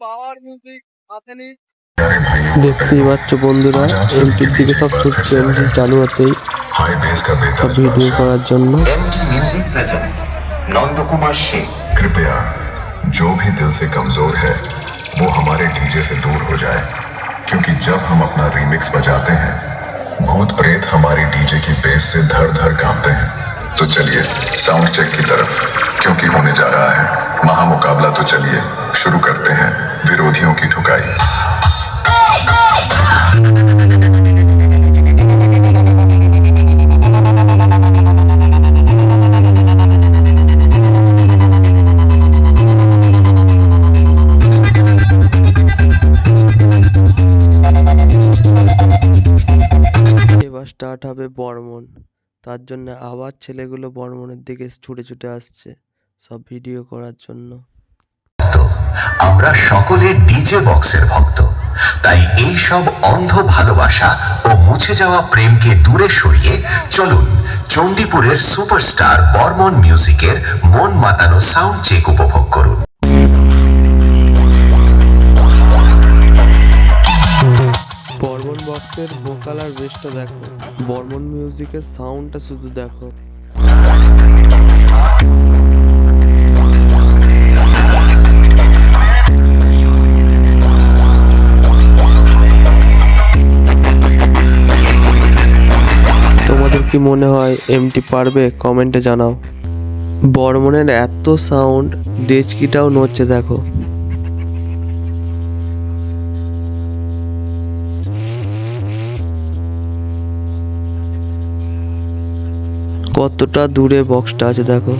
Power music আসেনি দেখতেই পাচ্ছ বন্ধুরা এমটির দিকে সব ছুটছে এমটি চালু হতেই हाई बेस का সব बेताज ভিডিও बादशाह। করার জন্য MT music present Nandakumar Sheikh कृपया जो भी दिल से कमजोर है वो हमारे डीजे से दूर हो जाए क्योंकि जब हम अपना रीमिक्स बजाते हैं भूत प्रेत हमारी डीजे की बेस से धर धर कांपते हैं तो चलिए साउंड चेक की तरफ क्योंकि होने जा रहा है महामुकाबला तो चलिए शुरू करते हैं विरोधियों की ठुकाई এবার স্টার্ট হবে বর্মন তার জন্য আবার ছেলেগুলো বর্মনের দিকে ছুটে ছুটে আসছে সব ভিডিও করার জন্য তো আমরা সকলে ডিজে বক্সের ভক্ত। তাই এই সব অন্ধ ভালোবাসা ও মুছে যাওয়া প্রেমকে দূরে সরিয়ে চলুন চণ্ডীপুরের সুপারস্টার বর্মন মিউজিকের মন মাতানো সাউন্ড চেক উপভোগ করুন। বর্মন বক্সের ভোকাল আর বেসটা দেখো। বর্মন মিউজিকের সাউন্ডটা শুধু দেখো। কি মনে হয় এমটি পারবে? কমেন্টে জানাও। বর্মনের এত সাউন্ড ডেচকিটাও নড়ছে দেখো। কতটা দূরে বক্সটা আছে দেখো।